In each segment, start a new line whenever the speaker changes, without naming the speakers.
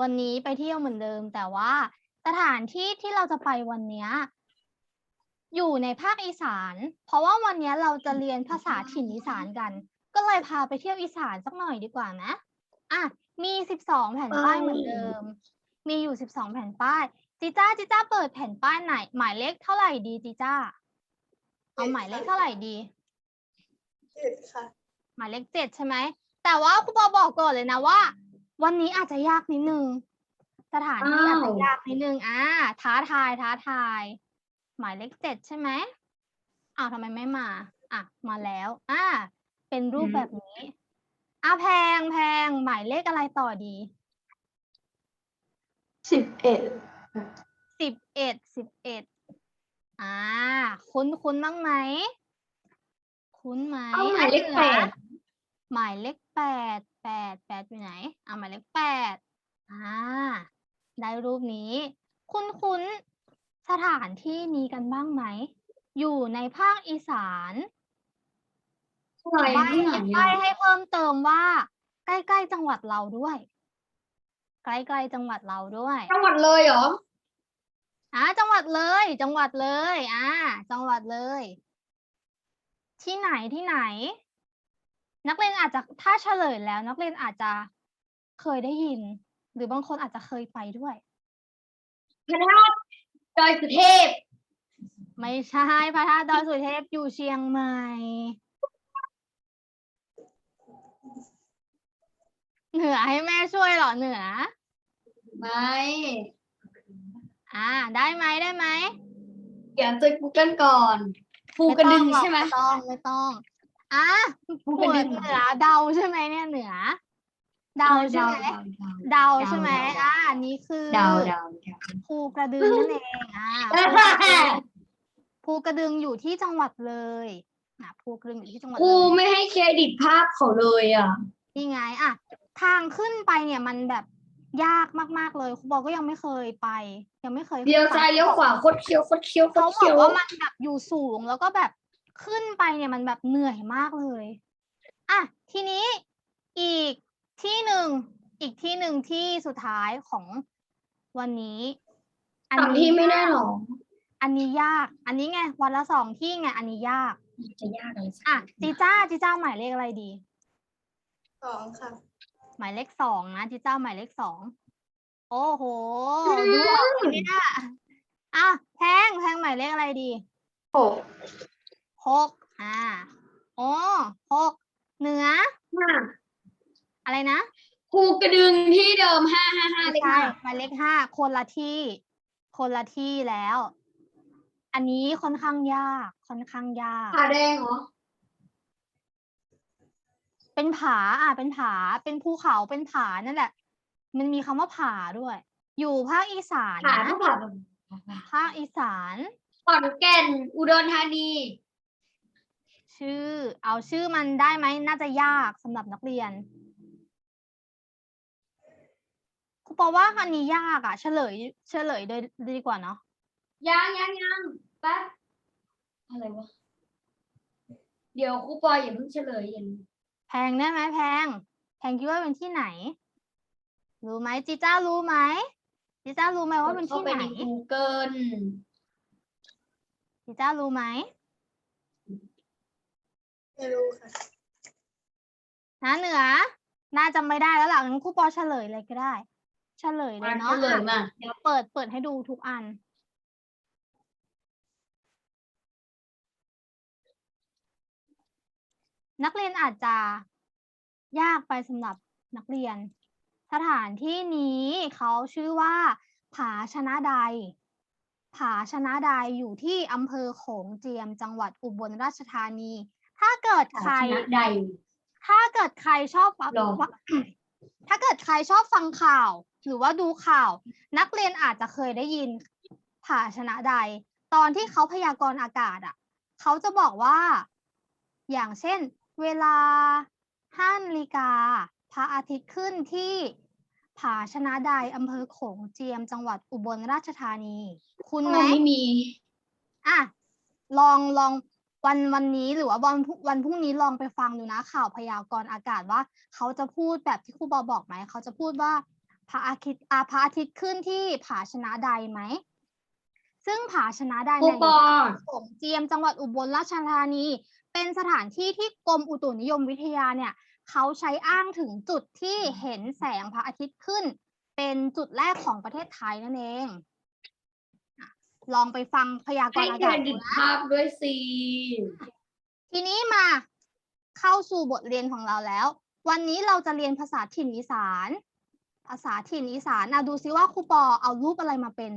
วันนี้ไปเที่ยวเหมือนเดิม แต่ว่าสถานที่ที่เราจะไปวันเนี้ยอยู่ในภาคอีสาน เพราะว่าวันเนี้ยเราจะเรียนภาษาถิ่นอีสานกัน ก็เลยพาไปเที่ยวอีสานสักหน่อยดีกว่านะอะมีสิบสองแผ่นป้ายเหมือนเดิม มีอยู่สิบสองแผ่นป้ายจีจ้าจีจ้าเปิดแผ่นป้ายไหน หมายเลขเท่าไหร่ดีจีจ้าเอาหมายเลขเท่าไหร่ดี
เจ็ดค่ะ
หมายเลขเจ็ดใช่ไหมแต่ว่าครูปอบอกก่อนเลยนะว่า วันนี้อาจจะยากนิดนึง สถานที่อาจจะ
อ้าว
ยากนิดนึงอ่าท้าทายท้าทาย หมายเลขเจ็ดใช่ไหมอ้าวทำไมไม่มา อะ มาแล้วอ่าเป็นรูปแบบนี้อะแพงแพงหมายเลขอะไรต่อดี
สิบเอ็ด
สิบเอ็ดสิบเอ็ดอ่า คุ้นคุ้นบ้างไหม คุ้นไหม
เอาหมายเลข
อัน
แป
หนือ
ด
หมายเลขแปด แปดแปดอยู่ไหนอ่าหมายเลขแปดอ่า ได้รูปนี้ คุ้นคุ้นสถานที่นี้กันบ้างไหม อยู่ในภาคอีสาน
อะไร
ใบ
ที่ไหน
ใบ
อะ
ให้เพิ่มเติมว่า ใกล้ๆจังหวัดเราด้วย ใกล้ๆจังหวัดเราด้วย
จังหวัดเลยเหรอ
อ่าจังหวัดเลย จังหวัดเลย อ่า จังหวัดเลย ที่ไหนที่ไหน นักเรียนอาจจะถ้าเฉลยแล้ว นักเรียนอาจจะเคยได้ยิน หรือบางคนอาจจะเคยไปด้วย
พระธาตุดอยสุเทพ
ไม่ใช่พระธาตุดอยสุเทพอยู่เชียงใหม่เหนือให้แม่ช่วยเหรอเหนือ
ไม่
อ่า ได้ไหมได้ไหม
เดี๋ยวจะ Google ก่อนภูกระดึงใช่ไหม
ไม่ต้องไม่ต้อง อะ
ภู
เห
กระดึง
นือเดาใช่ไหมเนี่ยเหนือ เดาใช่ไหมเดาใช่ไหม
เดา
อ่าอันนี้คือ
เดาเดาเดา
ภูกระดึงนั่นเองอ่าภูกระดึงอยู่ที่จังหวัดเลยอะภูกระดึงอยู่ที่จังหวัด
ครู
เลย
ไม่ให้เครดิตภาพเขาเลยอะ
นี่ไงอะทางขึ้นไปเนี่ยมันแบบยากมากๆเลยครูบอกก็ยังไม่เคยไป ยังไม่เคยขึ้น
เลี้ยว
ไป
ซ้ายเลี้ยวขวาโคตรเคี้ยวโคตรเคี้ยวโค
เขา
ตร
บอ
เคี้ย
ก
ว
ว่ามันแบบอยู่สูงแล้วก็แบบ ขึ้นไปเนี่ยมันแบบเหนื่อยมากเลยอะทีนี้อีกที่หนึ่งอีกที่หนึ่งที่สุดท้ายของวันนี้ อัน
สาม
นี้
ที่ไม่ได้หรอ
อันนี้ยาก อันนี้ไงวันละสองที่ไง อันนี้ยาก
จะยากอะไรสัก
อะจีจ้าจีจ้าหมายเลขอะไรดี
สองค่ะ
หมายเลขสองนะจีจ้าหมายเลขสองโอ้โหดูออกเลยเนี่ยอะแพงแพงหมายเลขอะไรดี
หก
หกอ่าโอ้หกเหนือ
ห้า
อะไรนะ
ภูกระดึงที่เดิมห้าห้าห้า
ไม่
เลย
ใช่
ค่ะ
หมายเลขห้าคนละที่ คนละที่แล้ว อันนี้ค่อนข้างยาก ค่อนข้างยาก
ผาแดงเหรอ
เป็นผาอะเป็นผา เป็นภูเขา เป็นผานั่นแหละ มันมีคำว่าผาด้วย อยู่ภาคอีสาน
ผา
นะ
ถ้าผา
ภาคอีสาน
ขอนแก่นอุดรธานี
ชื่อ เอาชื่อมันได้ไหมน่าจะยากสำหรับนักเรียนครูปอว่าอันนี้ยากอะเฉลย เฉลยโดยดีกว่าเนาะ
ยังยังยังแป๊บอะไรวะ เดี๋ยวครูปอยอย่าเพิ่งเฉลยอย่าง
แพงได้ไหมแพง แพงคิดว่าเป็นที่ไหน รู้ไหมจีจ้ารู้ไหมจีจ้ารู้ไหมว่าเป็น
เข้า
ที่
ไป
ไหน
ใน Google
จีจ้ารู้ไหม
ไม่รู้ค่ะ
นะเหนือ น่าจะไม่ได้แล้วล่ะงั้นครูปอเฉลยเลยก็ได้ เฉลยเลย
มา
เนาะ
เฉลยมา
เดี๋ยวเปิดเปิดให้ดูทุกอัน นักเรียนอาจจะยากไปสำหรับนักเรียน สถานที่นี้เขาชื่อว่า ผาชนะใด ผาชนะใดอยู่ที่อำเภอโขงเจียมจังหวัดอุบลราชธานี ถ้าเกิดใคร
ชนะใด
ถ้าเกิดใครชอบฟัง
หรอ
ว่า ถ้าเกิดใครชอบฟังข่าว หรือว่าดูข่าว นักเรียนอาจจะเคยได้ยินผาชนะใด ตอนที่เขาพยากรณ์อากาศอะ เขาจะบอกว่า อย่างเช่น เวลาห้านาฬิกาพระอาทิตย์ขึ้นที่ผาชนะใดอำเภอโขงเจียมจังหวัดอุบลราชธานี คุณไหม
ไม่มี
อะลองลอง วันวันนี้หรือว่าวันพรุ่งวันพรุ่งนี้ลองไปฟังดูนะข่าวพยากรณ์อากาศว่า เขาจะพูดแบบที่ครูบอบอกไหมเขาจะพูดว่าผพระอาทิตย์อาพระอาทิตย์ขึ้นที่ผาชนะใดไหมซึ่งผาชนะใด
ครู
เนี่ยอ
ป
ยู่
อ
โขงเจียมจังหวัดอุบลราชธานี เป็นสถานที่ที่กรมอุตุนิยมวิทยาเนี่ยเขาใช้อ้างถึงจุดที่เห็นแสงพระอาทิตย์ขึ้น เป็นจุดแรกของประเทศไทยนั่นเองอะ ลองไปฟังพยากร
ให้
ณ์อา
เคร
กาศ
ดิ
ดู
ต
นะ
ภาพด้วยสิ
ทีนี้มาเข้าสู่บทเรียนของเราแล้ว วันนี้เราจะเรียนภาษาถิ่นอีสาน ภาษาถิ่นอีสานนะดูซิว่าครูปอเอารูปอะไรมาเป็น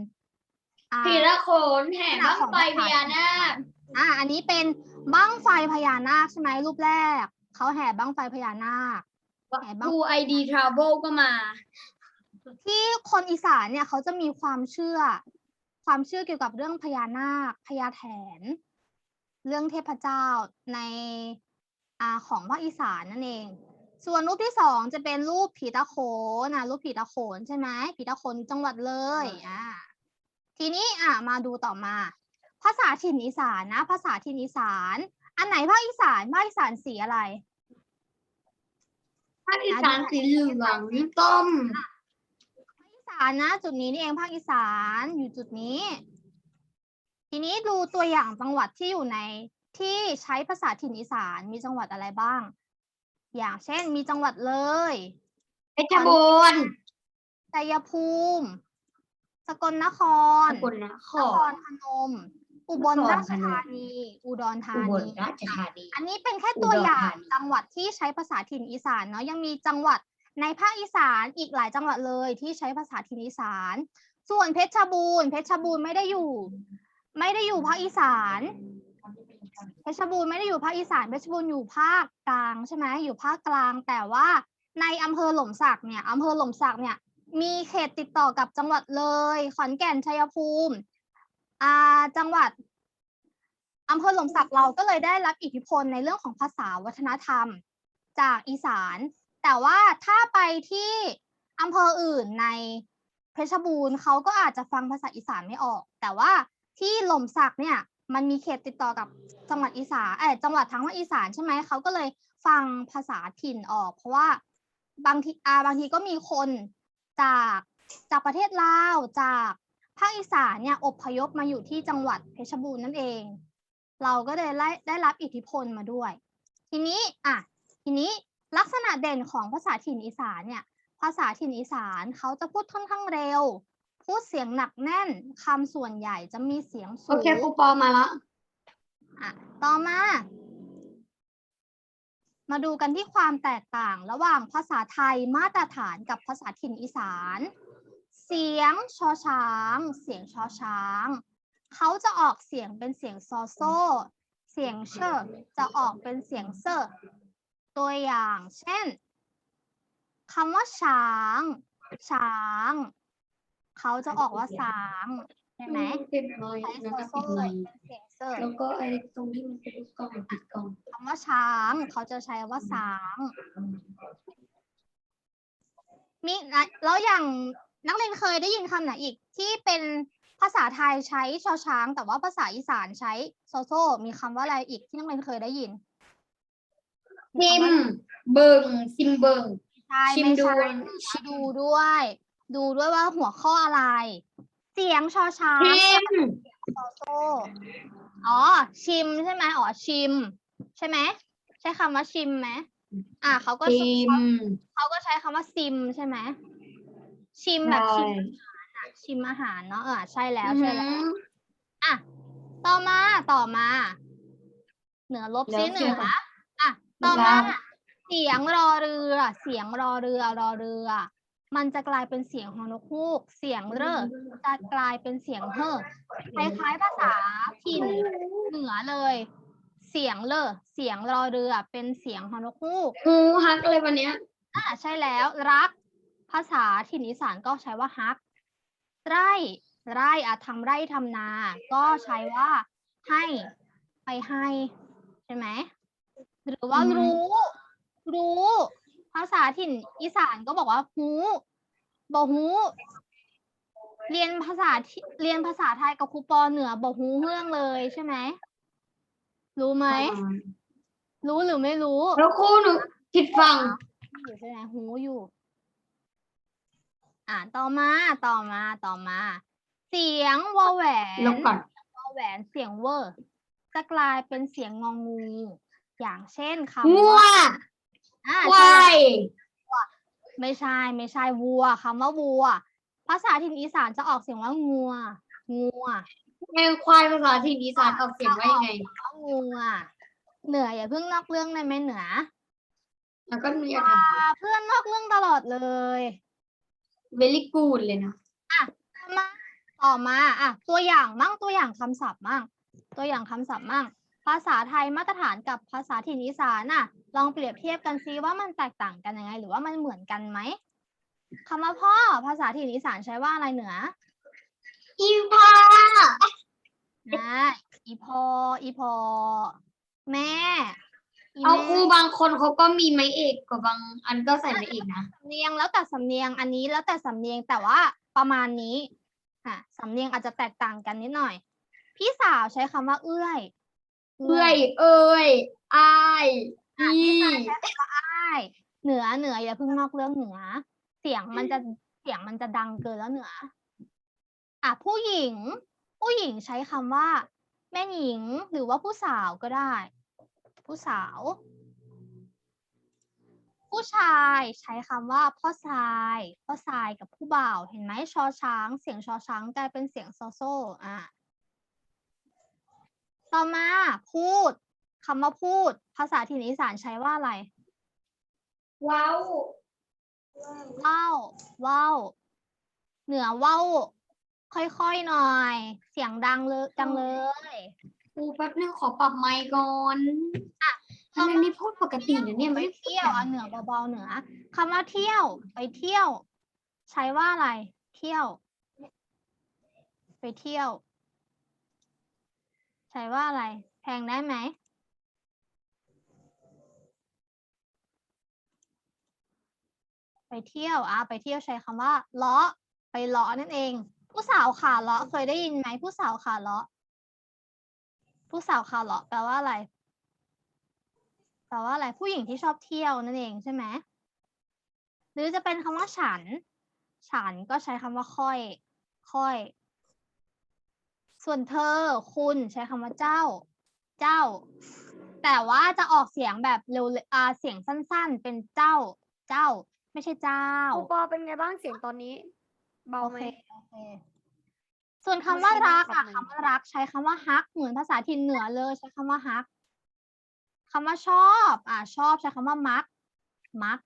อ่า
ผีละโขนแห่บ้างไฟพญานาค
อ่า อันนี้เป็นบั้งไฟพญานาคใช่ไหมรูปแรก เขาแห่บั้งไฟพญานาค แห่บ้าง
ดูไอดีทราเวลก็มา
ที่คนอีสานเนี่ยเขาจะมีความเชื่อ ความเชื่อเกี่ยวกับเรื่องพญานาคพญาแถน เรื่องเทพเจ้าในอ่าของภาคอีสานนั่นเอง ส่วนรูปที่สองจะเป็นรูปผีตาโขนนะรูปผีตาโขนใช่ไหมผีตาโขนจังหวัดเลยอ่าทีนี้อะมาดูต่อมา ภาษาถิ่นอีสานนะ ภาษาถิ่นอีสาน อันไหนภาคอีสานภาคอีสานสีอะไร
ภาคอีสานสีเหลืองต้ม
ภาคอีสานนะ จุดนี้นี่เองภาคอีสานอยู่จุดนี้ ทีนี้ดูตัวอย่างจังหวัดที่อยู่ในที่ใช้ภาษาถิ่นอีสานมีจังหวัดอะไรบ้าง อย่างเช่นมีจังหวัดเลย
เพชรบูรณ์
ชัยภูมิ สกลนคร
สกลนคน
ค
ร
รพนม อุบล
นคร
ราช
พนม
ธานี อุดรธา
อุบล
นี
ราชธานี
อันนี้เป็นแค่
อุ
ตัว
ดร
อย่าง
ธานี
จังหวัดที่ใช้ภาษาถิ่นอีสานเนาะยังมีจังหวัด ในภาคอีสานอีกหลายจังหวัดเลยที่ใช้ภาษาถิ่นอีสาน ส่วนเพชรบูรณ์เพชรบูรณ์ไม่ได้อยู่ ไม่ได้อยู่ภาคอีสาน เพชรบูรณ์ไม่ได้อยู่ภาคอีสาน เพชรบูรณ์อยู่ภาคกลางใช่ไหมอยู่ภาคกลาง แต่ว่าในอำเภอหล่มสักเนี่ยอำเภอหล่มสักเนี่ยมีเขตติดต่อกับจังหวัดเลย ขอนแก่นชัยภูมิอ่าจังหวัดอำเภอหล่มสักเราก็เลยได้รับอิทธิพลในเรื่องของภาษาวัฒนธรรม จากอีสาน แต่ว่าถ้าไปที่อำเภออื่นในเพชรบูรณ์เขาก็อาจจะฟังภาษาอีสานไม่ออก แต่ว่าที่หล่มสักเนี่ยมันมีเขตติดต่อกับจังหวัดอีสานเออจังหวัดทั้งภาคอีสานใช่ไหมเขาก็เลยฟังภาษาถิ่นออก เพราะว่าบางทีอาบางทีก็มีคนจากจากประเทศลาวจากภาคอีสานเนี่ยอพยพมาอยู่ที่จังหวัดเพชรบูรณ์นั่นเอง เราก็เลยได้ได้รับอิทธิพลมาด้วย ทีนี้อะทีนี้ ลักษณะเด่นของภาษาถิ่นอีสานเนี่ย ภาษาถิ่นอีสานเขาจะพูดค่อนข้างเร็ว พูดเสียงหนักแน่นคำส่วนใหญ่จะมีเสียงสู
โองเคครูปอมาละ
อะต่อมา มาดูกันที่ความแตกต่างระหว่างภาษาไทยมาตรฐานกับภาษาถิ่นอีสาน เสียงชอช้าง เสียงชอช้างเขาจะออกเสียงเป็นเสียงซอโซ เสียงเชอจะออกเป็นเสียงเซอร์ ตัวอย่าง เช่นคำว่าช้างช้าง เขาจะออกว่าสางใช่ไหม
ปิดไมค์
ใช้
นะ
โซ
คะ
โซ
ปิดไมค์
เป็นเสียงเซอร์
แล้วก็ไอ้ตรงที่มันเป็นลูกกล้องปิดกล้อง
คำว่าช้าง เขาจะใช้ว่าสางมีนะแล้วอย่างนักเรียนเคยได้ยินคำไหนอีก ที่เป็นภาษาไทยใช้ชอช้าง แต่ว่าภาษาอีสานใช้โซโซมีคำว่าอะไรอีกที่นักเรียนเคยได้ยิน
ซิมเบิงซิมเบิง
ใช่
ชิม
ไม่
ดู
ใช่นะคะดูด้วย ดูด้วยว่าหัวข้ออะไร เสียงชอช้าง
ชิม
โซโซอ๋อ ชิมใช่ไหมอ๋อชิม ใช่ไหมใช้คำว่าชิมไหมอ่าเขาก็
ซิม
เขาก็ใช้คำว่าซิมใช่ไหมชิมแบบชิมอาหารอะชิมอาหารเนาะเออใช่แล้วใช่แล้ว อะ ต่อมา ต่อมา เหนือลบซิ
แล้ว
เหนือ
เสียง
อะ ต่อมา
แล้ว
เสียงรอเรือ เสียงรอเรือรอเรือ มันจะกลายเป็นเสียงของนกฮูก เสียงเรอจะกลายเป็นเสียงเฮ่อคล้ายๆภาษาถิ่นเหนือเลย เสียงเลอเสียงรอเรือเป็นเสียงของนกฮูก
ฮูฮักอะไรวันเนี้ย
อ่าใช่แล้วรัก ภาษาถิ่นอีสานก็ใช้ว่าฮัก ไร่ ไร่อะทำไร่ทำนา ก็ใช้ว่าให้ ไปให้ ใช่ไหม หรือว่า
อือฮึ
รู้ รู้ ภาษาถิ่นอีสานก็บอกว่าฮูบอฮูเรียนภาษาที่เรียนภาษาไทยกับครูปอเหนือบอฮูเรื่องเลยใช่ไหมรู้ไหมรู้หรือไม่รู้
แล้วครูหนูผิดฟัง
อยู่ใช่ไหมหูอยู่ อ่าต่อมาต่อมาต่อมา เสียงวอแหวน
ลบก่อน
วอแหวนเสียงเวอร์จะกลายเป็นเสียงงองู อย่างเช่นคำ
งัว
ว่าอ่า
ควา
ใช่
ย
ไม่ใช่ไม่ใช่วัวคำว่าวัว ภาษาถิ่นอีสานจะออกเสียงว่างัว งัว
แมวควายภาษาถิ่นอีสานออกเสียงว่ายังไง
ว่างัว เหนืออย่าเพิ่งนอกเรื่องได้ไหมเหนือ
แล้วก็มีอะไร
อ่าเพื่อนนอกเรื่องตลอดเลย
เวลี่กูดเลยนะ
มาต่อมาอะตัวอย่างมั่งตัวอย่างคำศัพท์มั่งตัวอย่างคำศัพท์มั่ง ภาษาไทยมาตรฐานกับภาษาถิ่นอีสานน่ะ ลองเปรียบเทียบกันซิว่ามันแตกต่างกันยังไง หรือว่ามันเหมือนกันไหมคำว่าพ่อภาษาถิ่นอีสานใช้ว่าอะไรเหนือ
อีพา
นะอีพออีพอแม่อี
เอา
แม่
ครูบางคนเขาก็มีไม้เอกกับบางอันก็ใส่ไม้เอกนะ
สำเนียงแล้วแต่สำเนียงอันนี้แล้วแต่สำเนียงแต่ว่าประมาณนี้อะสำเนียงอาจจะแตกต่างกันนิดหน่อย พี่สาวใช้คำว่าเอื้อย
เอ้ยเอ้ยอาย
อะ
อี
พี่สาวใช้คำว่าอ้ายเหนือเหนืออย่าเพิ่งนอกเรื่องเหนือ เสียงมันจะเสียงมันจะดังเกินแล้วเหนือ อะผู้หญิง ผู้หญิงใช้คำว่า แม่หญิงหรือว่าผู้สาวก็ได้ ผู้สาว ผู้ชายใช้คำว่าพ่อทรายพ่อทรายกับผู้บ่าวเห็นไหมชอช้าง เสียงชอช้างกลายเป็นเสียงโซโซอะ ต่อมาพูดคำว่าพูด ภาษาถิ่นอีสานใช้ว่าอะไร
ว้าว
ว่าง
เว้าเว้าเหนือเว้าค่อยๆหน่อย เสียงดังเลยจังเลย
ครูแป๊บนึงขอปรับไมค์ก่อนทำไมนี่พูดปกตินะเนี่ย
ไป
ไม่ได้พูด
เที่ยวอะเหนือเบาๆเหนือคำว่าเที่ยว ไปเที่ยว ใช้ว่าอะไร เที่ยว ไปเที่ยว ใช้ว่าอะไร แพงได้ไหม ไปเที่ยวอะไปเที่ยวใช้คำว่าเลาะไปเลาะนั่นเอง ผู้สาวขาเลาะเคยได้ยินไหมผู้สาวขาเลาะ ผู้สาวขาเลาะแปลว่าอะไรแปลว่าอะไรผู้หญิงที่ชอบเที่ยวนั่นเองใช่ไหมหรือจะเป็นคำว่าฉัน ฉันก็ใช้คำว่าค่อย ค่อย ส่วนเธอ คุณใช้คำว่าเจ้า เจ้า แต่ว่าจะออกเสียงแบบเร็วๆอ่าเสียงสั้นๆ เป็นเจ้า เจ้า ไม่ใช่เจ้า
ครูปอเป็นไงบ้างเสียงตอนนี้ เบา
โอ
ไหม
เคโอเค ส่วนคำว่ารักอะ
ไม่ใช่บังคับ
คำว่ารัก ใช้คำว่าฮัก เหมือนภาษาถิ่นเหนือเลย ใช้คำว่าฮักคำว่าชอบ อ่าชอบใช้คำว่ามัก มัก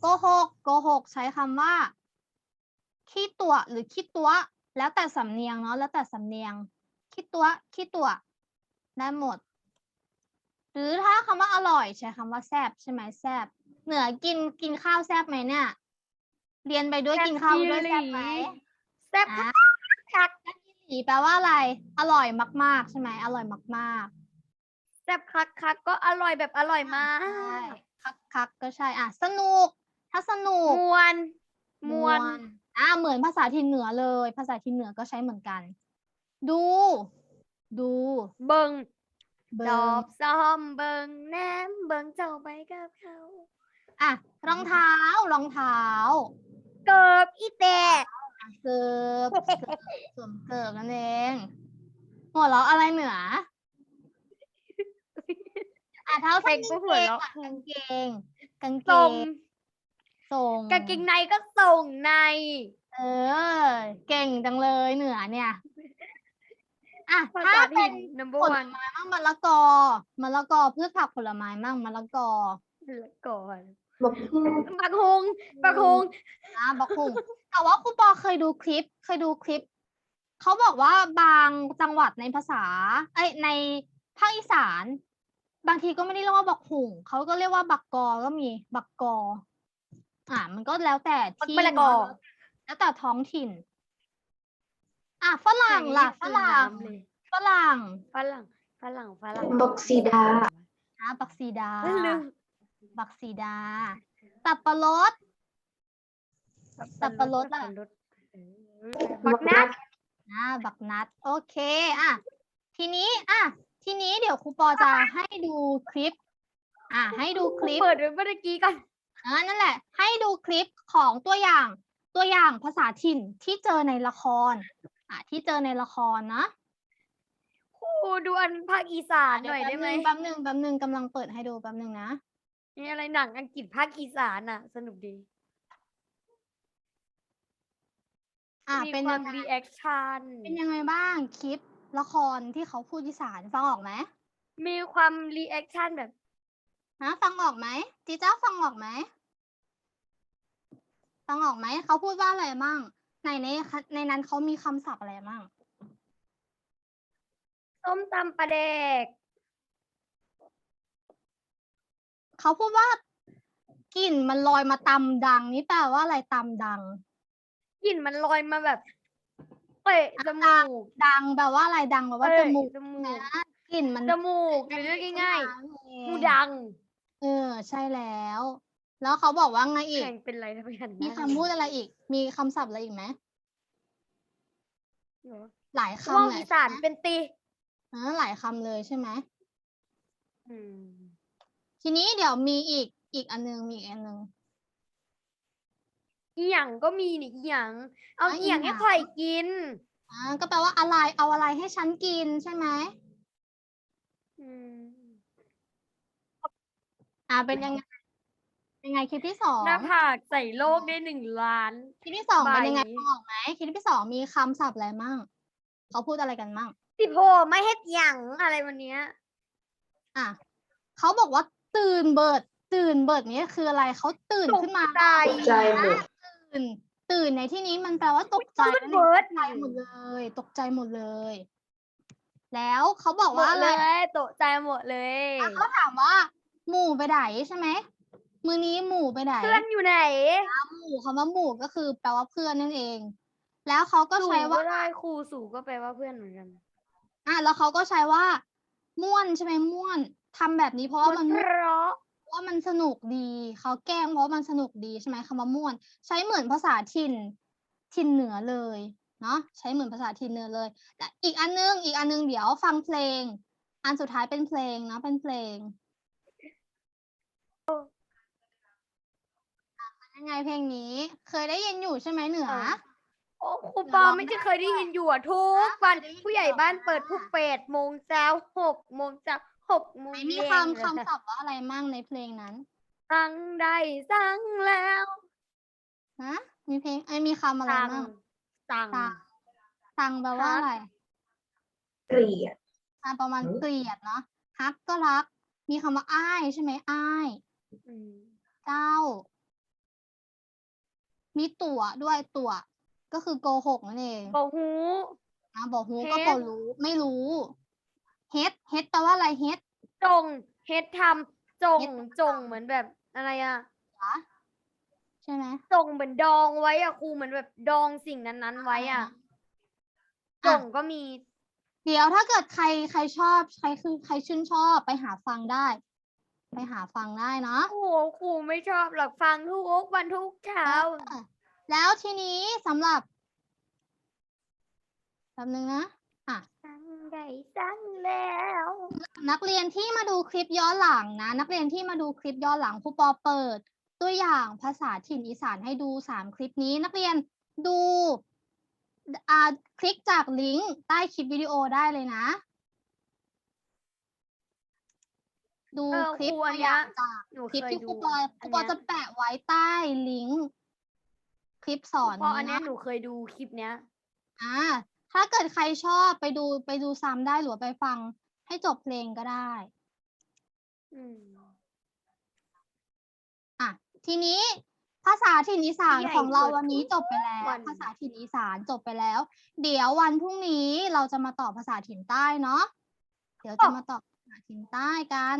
โกหกโกหกใช้คำว่าขี้ตัวหรือขี้ตัว แล้วแต่สำเนียงเนาะแล้วแต่สำเนียงขี้ตัวขี้ตัวได้หมด หรือถ้าคำว่าอร่อยใช้คำว่าแซบใช่ไหมแซบเหนือกินกินข้าวแซบไหมเนี่ย เรียนไปด้วยกินข้าวไปด้วยแซบไหม
แซ่บ
อะ
คัก
สีแปลว่าอะไร อร่อยมาก ๆ ใช่ไหมอร่อยมาก
แซ่บคักคักก็อร่อยแบบอร่อยมา
ๆ
ก
ใช่คักคักก็ใช่อะสนุก ถ้าสนุก
มวนมวน
อะเหมือนภาษาถิ่นเหนือเลย ภาษาถิ่นเหนือก็ใช้เหมือนกัน ดู ดู
เบิง
เบิ
ดองบซ้อมเบิงแนมเบิงเจ้าไปกับเขา
อะรองเท้ารองเท้า
เกิบอีแต่
เกิบเกิบสวมเกิบนั่นเองหัวเราะอะไรเหนืออะเท้า
เพลงก็หัวเราะ
กางเกง กางเก
ส่ง
งส่ ง
กางเกงในก็ส่งใน
เออ เก่งจังเลยเหนือเนี่ย อะ
ภา
ถ้า
ษา
เป็
ถิ่
น
น number
ผล
one
ไม้มั่งมะละกอมะละกอพืชผักผลไม้มั่งมะละกอ
แล้วก่อน
บอกพูด
บักฮงบักฮง
อะบักหุ่ง แต่ว่าครูปอเคยดูคลิป เคยดูคลิป เขาบอกว่าบางจังหวัดในภาษา เอ้ยในภาคอีสาน บางทีก็ไม่ได้เรียกว่าบักหุ่งเขาก็เรียกว่าบักกอก็มีบักกอ อะมันก็แล้วแต่
บัก
ที่
มะละกอ
เนอะแล้วแต่ท้องถิ่น อะฝรั่งล่ะฝรั่ง
เลย
ฝรั่ง
ฝรั่งฝรั่งฝรั่ง
บอกสีดา
อะบักซีดา
ลืม
บักซีดา สับปะรด สับปะรดอะ
สับปะรดเออบักนัด
อ่าบักนัด โอเค อะ ทีนี้ อะ ทีนี้เดี๋ยวครูปอจะให้ดูคลิป อะ ให้ดูคลิป
เปิดไว้เมื่อกี้ก่อน
อ่านั่นแหละ ให้ดูดูคลิปของตัวอย่างตัวอย่างภาษาถิ่นที่เจอในละครอะที่เจอในละครนะ
ครูดูอันภาคอีสานหน่อยได้ไหม
แป๊บนึงแป๊บนึงกำลังเปิดให้ดูแป๊บนึงนะ
นี่อะไรหนังอังกฤษภาคอีสานอะ สนุกดี
อะ
มี
เป็น
ควา
ยั
ม
งไง
รีแอคชั่น
เป็นยังไงบ้างคลิปละครที่เขาพูดอีสานฟังออกไหม
มีความรีแอคชั่นแบบ
ฮะฟังออกไหมจีเจ้าฟังออกไหม ฟังออกไหมเขาพูดว่าอะไรมั่งในในในนั้นเขามีคำศัพท์อะไรมั่ง
ส้มตำปลาแดก
เขาพูดว่ากลิ่นมันลอยมาตำดัง นี่แปลว่าอะไรตำดัง
กลิ่นมันลอยมาแบบเตะจมูก
ดังแปลว่าอะไรดังแปลว่า
เอ้
จ
ย
มูก
จมู
นะ
ก
กลิ่นมัน
จมูกหรือเรียกง่าย
ขึ้นม
ๆ
เอ
หู
ง
ดัง
เออ ใช่แล้ว แล้วเขาบอกว่าไงอีก
แข่งเป็นไรทำไมหันห
มี
น้า
คำพูดอะไรอีก มีคำศัพท์อะไรอีกไหม
เหรอ
หลาย
ว่าว
คำแหละ
อีสานเป็นตี
เออหลายคำเลยใช่ไหม
อืม
ทีนี้เดี๋ยวมีอีกอีกอันนึงมีอีกอันนึง
อีหยังก็มีนี่อีหยังเอา
อะ
อีหยัง
อีหยั
ให้
ง
ข่อยกิน
อ่าก็แปลว่าอะไรเอาอะไรให้ฉันกินใช่ไหม
อืม
อ่าเป็นยังไง เป็นไงคลิปที่สอง
หน้าผากใส่โลกได้หนึ่งล้าน
คลิปที่สองเป็นยังไง
ใบ
ฟังออกไหมคลิปที่สองมีคำศัพท์อะไรมั่งเขาพูดอะไรกันมั่ง
สิโพไม่เฮ็ดหยังอะไรวันเนี้ย
อะเขาบอกว่าตื่นเบิด ตื่นเบิดนี้คืออะไรเขาตื่นขึ้นมา
ตาย
ตกใจหมด
ตื่น ตื่นในที่นี้มันแปลว่าตกใจ
ตื่น
นั่น
เบิด
ตกใจหมดเลย ตกใจหมดเลย แล้วเขาบอก
หม
ว่า
ด
อะไร
เลยตกใจหมดเลย
อะเขาถามว่า หมู่ไปไหนใช่ไหม มือนี้หมู่ไปไหน
เพื่อนอยู่ไหน
หมู่คำว่าหมู่ก็คือแปลว่าเพื่อนนั่นเอง แล้วเขาก็
สู่
ใช้ว่า
ก็ได้ครูสู่ก็แปลว่าเพื่อนเหมือนกัน
อะแล้วเขาก็ใช้ว่า ม่วนใช่ไหมม่วนทำแบบนี้เพราะว่ามัน
เพ
ม่วน
ราะ
เพราะว่ามันสนุกดีเขาแกล้งเพราะว่ามันสนุกดีใช่ไหมคำว่าม่วน ใช้เหมือนภาษาถิ่นถิ่นเหนือเลยเนาะใช้เหมือนภาษาถิ่นเหนือเลยแต่อีกอันนึงอีกอันนึงเดี๋ยวฟังเพลง อันสุดท้ายเป็นเพลงเนาะเป็นเพลงอะเป็น ยังไงเพลงนี้ เคยได้ยินอยู่ใช่ไหมเหนือ
โอ้ครูปอไม่จะเคยได้ยินอยู่อะทุกวันผู้ใหญ่บ้านเปิดทุกแปดโมงเช้าหกโมงเช้าหกโมง
ไม่มี
เย็น
คำคำศัพท์ว่าอะไรมั่งในเพลงนั้น
สั่งได้สั่งแล้ว
นะมีเพลงไอ้ยมีคำอะไร
สั่ง
มั่ง
สั่ง
สั่งสั่งแปลว่า
ฮะ
อะไร
เกลียด
อ่าประมาณ
อืม
เกลียดเนาะฮักก็รัก มีคำว่าอ้ายใช่ไหมอ้าย
อืม
เจ้า มีตั๋วด้วยตั๋วก็คือโกหกนั่นเอง
โบหู
อ่าบอกฮูก็
เฮ็
บอ
ด
รู้ ไม่รู้เฮ็ดเฮ็ดแปลว่าอะไรเฮ็ด
จงเฮ็ดทำจง
เฮ็ด
จงเหมือนแบบอะไรอะ
เหรอใช่ไหม
จงเหมือนดองไว้อะครูเหมือนแบบดองสิ่งนั้นๆไว้อะจ
อะ
งก็มี
เดี๋ยวถ้าเกิดใครใครชอบ ใครคือใครชื่นชอบไปหาฟังได้ ไปหาฟังได้เนาะ
โอ้โหครูไม่ชอบหรอกฟังทุกวันทุกเช้า
อะแล้วทีนี้สำหรับแป๊บนึงนะอะ
สั่งได้สั่งแล้ว
นักเรียนที่มาดูคลิปย้อนหลังนะ นักเรียนที่มาดูคลิปย้อนหลังครูปอเปิด ตัวอย่างภาษาถิ่นอีสานให้ดูสามคลิปนี้ นักเรียนดูอ่าคลิกจากลิงก์ใต้คลิปวิดีโอได้เลยนะ ดู
เออ
คลิป
ครู
ตั
อั
วนอ
เนี้ย
ย่างจาก
หนู
คลิป
เคย
ที่ค
ดู
รูปอครู
อัน
ปอ
เนี้ย
จะแปะไว้ใต้ลิงก์คลิปสอน
เพราะอัน
นี้
เนี้ย
นะ
หนูเคยดูคลิปเนี้ย
อ่าถ้าเกิดใครชอบไปดูไปดูซ้ำได้หรือว่าไปฟังให้จบเพลงก็ได้
อืม
อะทีนี้ภาษาถิ่นอีสาน
ใหญ่
ของเรา
กว่า
วันนี้
ทุก
จบไปแล้ว
วัน
ภาษาถิ่นอีสานจบไปแล้ว เดี๋ยววันพรุ่งนี้เราจะมาต่อภาษาถิ่นใต้เนาะเดี๋ยวจะมาต่อภาษาถิ่นใต้กัน